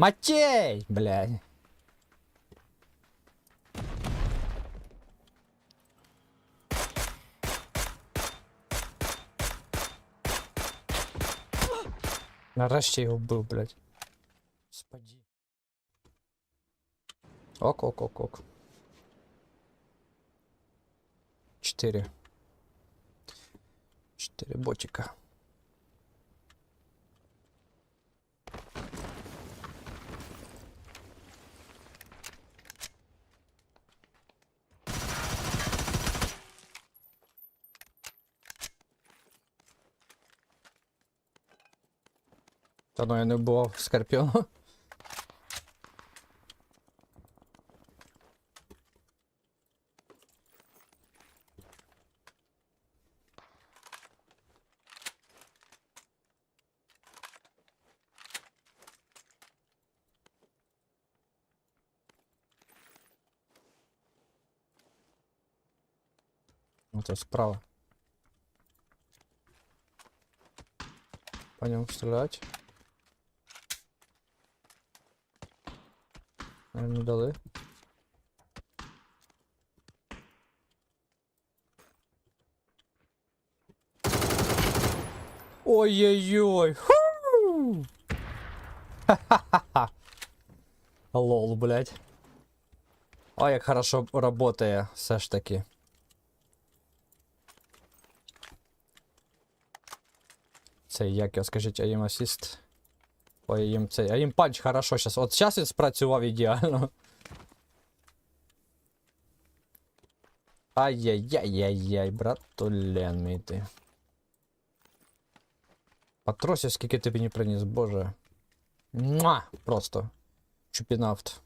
Матей! Блядь. Нарешті його вбив, блядь. Спаді. Ок, ок, ок, ок. Чотири. Чотири ботика. Та ну я не вбивав Скорпіона. Это справа. По нему стрелять. Не дали. Ой-ой-ой. Ха-ха-ха. Лол, блядь. Ой, як хорошо работає, все ж таки. Цей, як його скажіть, aim. Ой, aim цей. Aim punch хорошо сейчас. От зараз він спрацював ідеально. Ай-яй-яй-яй-яй, братулен мій ти. Патросів, скільки тобі не приніс, боже. Муа! Просто. Чупінавт.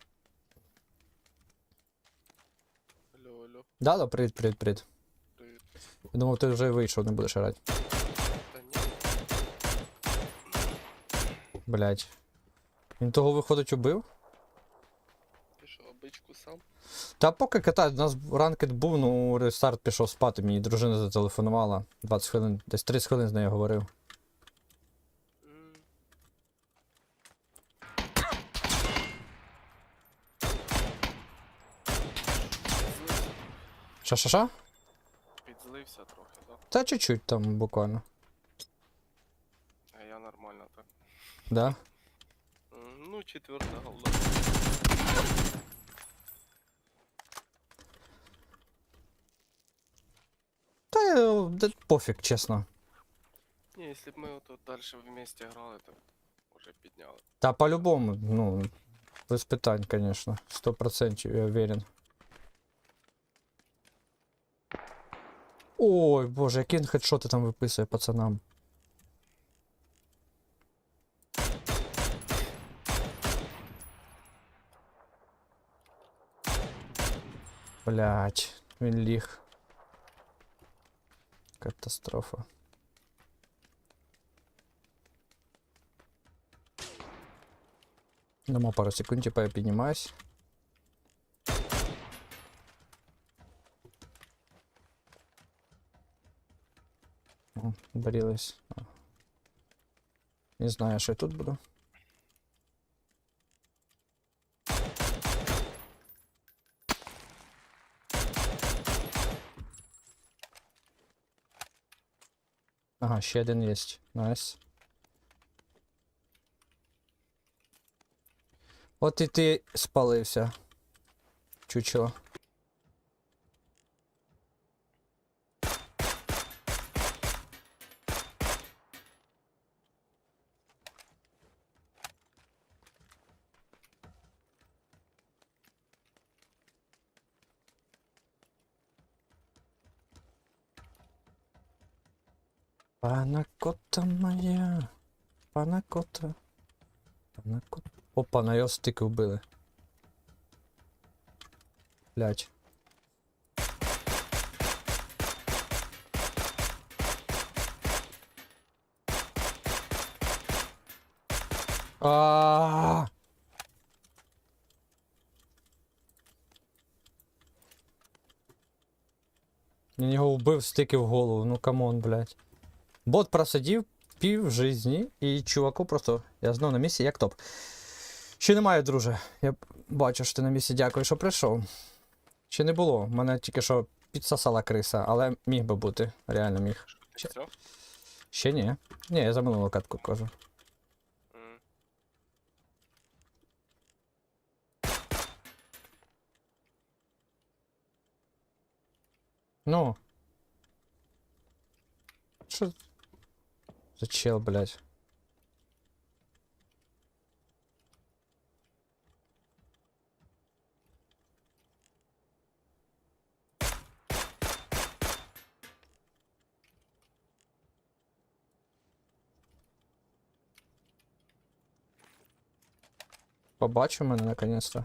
Алло, алло, Да, да, привіт, привіт, привіт. привіт. Я думав, ти вже вийшов, не будеш грати. Та ні, Блять. Він того виходить убив? ти що, обичку сам? Та поки катаю, у нас ранкет був, ну рестарт пішов спати, мені дружина зателефонувала. 20 хвилин, десь 30 хвилин з нею говорив. Ша-ша-ша? підзлився трохи, да? Та чуть-чуть там буквально. Да? М, Ну, четверта голда. Та я, да, пофіг, чесно. Ні, якщо б ми тут далі вместе грали, то вже підняли. Та по-любому, ну, без питань, конечно. 100% я уверен. Ой, боже, який він хедшоти там виписує пацанам. Блять, він ліг. Катастрофа. Дамо пару секунд, типа я піднімаюсь. О, борілись. А. Не знаю, що я тут буду. Ага, ще один є. Найс. От і ти спалився. Чучело. Панакота моя. Панакота. Панакота. Опа, на його стики вбили. Блять. А. Він його вбив, стики в голову. Ну камон, блять. Бот просидів пів житті, і чуваку просто. Я знов на місці як топ. Ще немає, друже. Я бачу, що ти на місці. Дякую, що прийшов. Ще не було. Мене тільки що підсосала криса, але міг би бути. Реально міг. Ще- Ще ні. Ні, я за минулу катку кажу. Ну. Що за чел, блядь? Побачив мене наконец-то.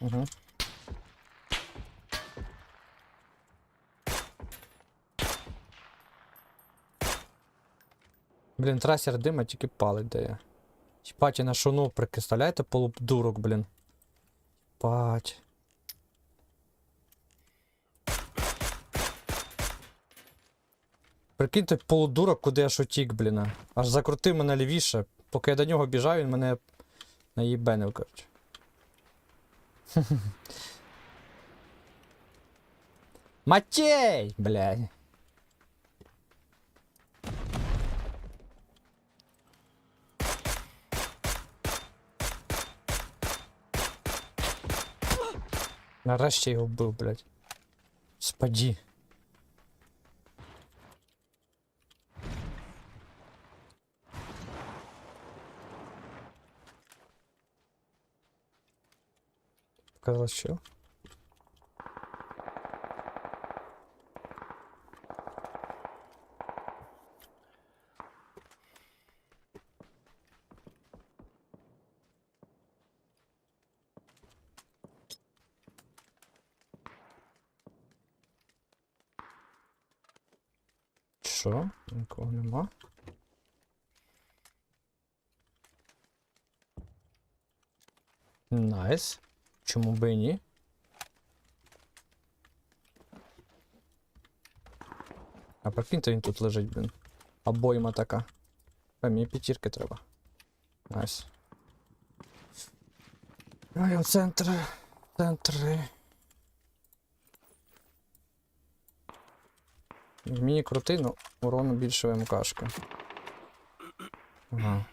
Угу. Блін, трасер дима тільки палить дає. Я на шуну, представляєте, полудурок, блін. Їбать. Прикиньте, полудурок, куди я шутік, блін. Аж закрутив мене лівіше. Поки я до нього біжав, він мене наїбенив, коротше. Матей! Блядь. Нарешті його вбив, блядь. Спаді. Показалось, що? Що? Нікого нема. Найс. Чому би і ні? А прикиньте, він тут лежить, блін. Обойма така. А мені п'ятірки треба. Найс. Ай, у центр. Центри. Мені крутий, але урону більше МКшка. Ага.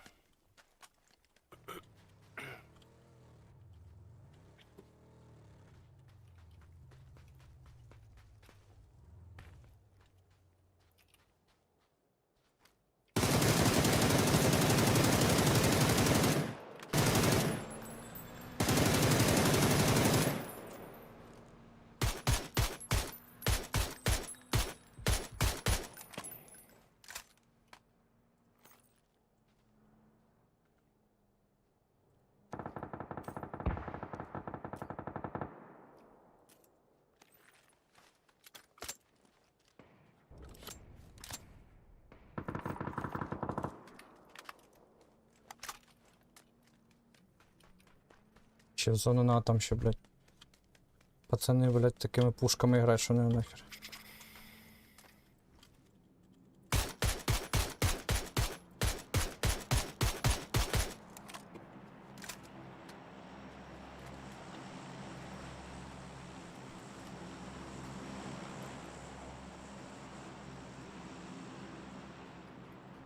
Ще в зону на там ще, блядь. Пацани, блядь, такими пушками грають, що не нахер.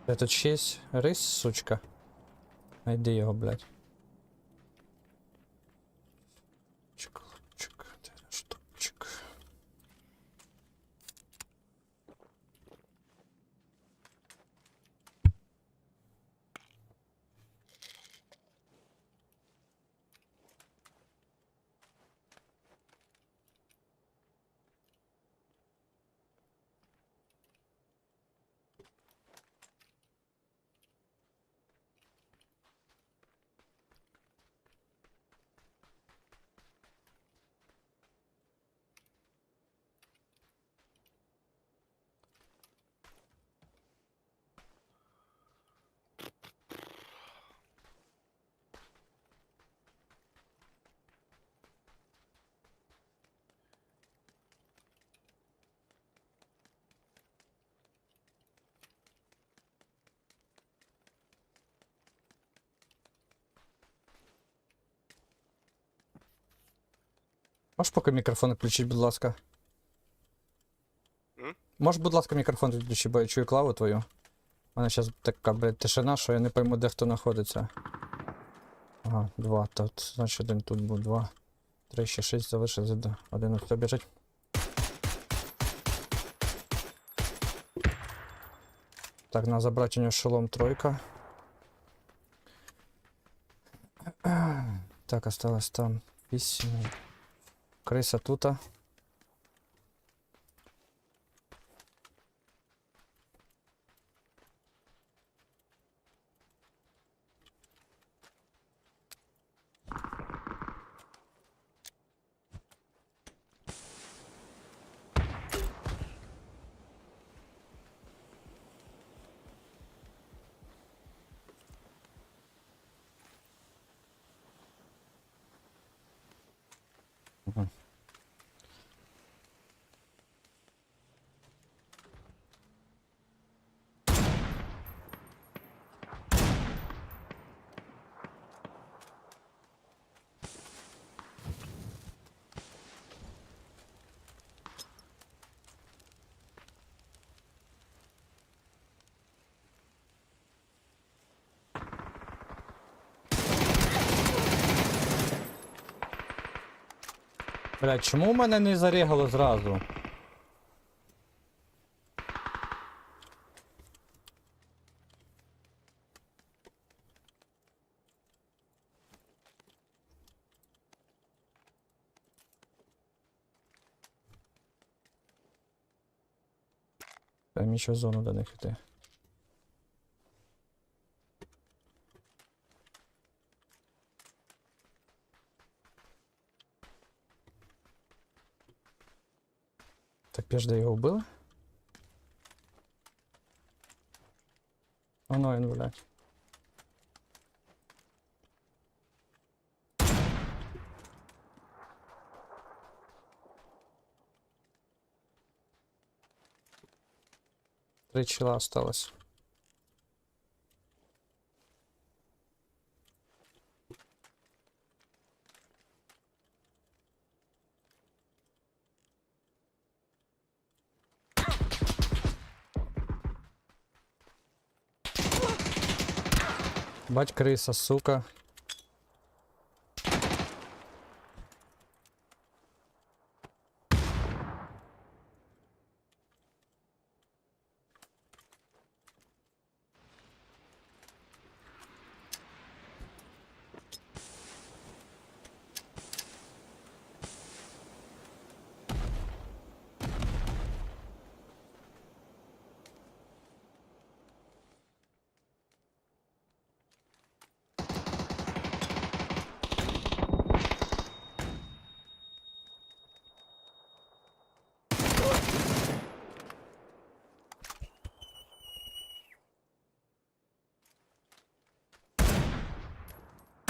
Де тут ще рис, сучка? Найди його, блядь. Можеш поки мікрофон включити, будь ласка? М? Можеш, будь ласка, мікрофон відключити, бо я чую клаву твою. У мене зараз така, блядь, тишина, що я не пойму, де хто знаходиться. Ага, два. Тут, значить, один тут був, два. Три, ще шість залишилось. Один ось тут біжить. Так, на забрати у нього шолом тройка. Так, осталось там 8. Криса тута. Блядь, чому мене не зарігало зразу? Та мені ще зону до них йти. Піжди його вбили? Оно він, блядь. Три чела осталось. Бать криса, сука.